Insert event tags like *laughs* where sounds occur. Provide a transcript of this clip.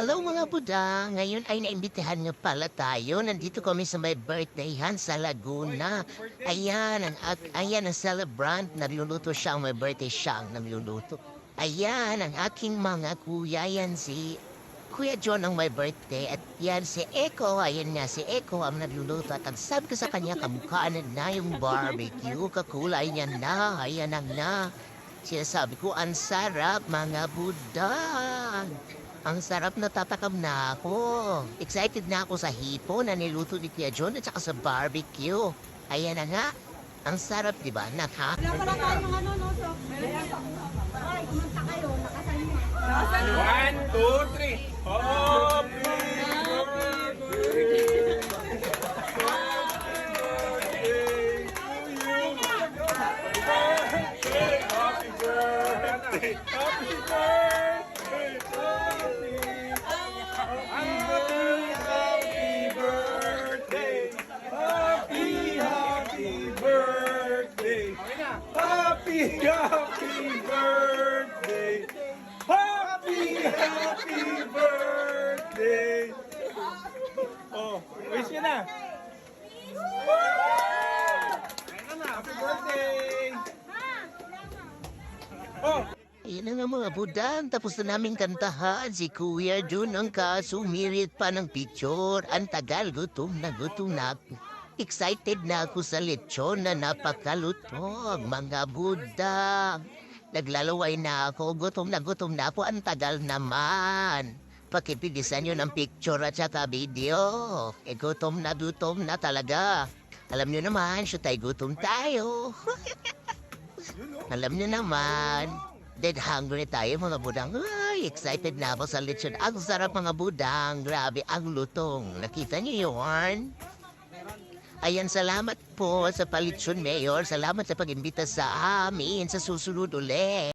Hello mga Buda! Ngayon ay naimbitahan nga pala tayo. Nandito kami sa may birthdayhan sa Laguna. Ayan, ang, ayan ang celebrant. Nagluluto siya may birthday siya ang nagluluto. Ayan, ang aking mga kuya. Yan si Kuya John ang may birthday. At yan si Eko. Ayan nga si Eko ang nagluluto. At ang sabi ko sa kanya, kamukhaan na yung barbecue. Kakulay niya na. Ayan ang na. Sinasabi ko, ang sarap mga Buda. Ang sarap na tatakam na ako. Excited na ako sa hipo na niluto ni Kuya John at saka sa barbecue. Ayan na nga. Ang sarap, di ba, anak, ha? Wala pala tayo mga ano, no? So, ay, kumanta kayo, nakasalma. One, two, three. Happy Happy birthday. Happy. Happy, birthday. Happy, happy birthday. Happy, happy birthday. Oh, wish. Ayun na, happy birthday. Oh, Ayan na nga mga budang, tapos na namin kantahan si Kuya John ang kasumirit pa ng picture. Ang tagal, gutom na gutom na ako. Excited na ako sa lechon na napakalutog, mga budang. Naglalaway na ako, gutom na gutom na ako, ang tagal naman. Pakipigisan nyo ng picture at saka video. E gutom na gutom na talaga. Alam nyo naman, shoot ay gutom tayo. *laughs* Alam niyo naman, dead hungry tayo mga budang. Ay, excited na ako sa lechon. Ang sarap mga budang. Grabe ang lutong. Nakita niyo yun? Ayan, salamat po sa palitsyon, Mayor. Salamat sa pag-imbita sa amin sa susunod ulit.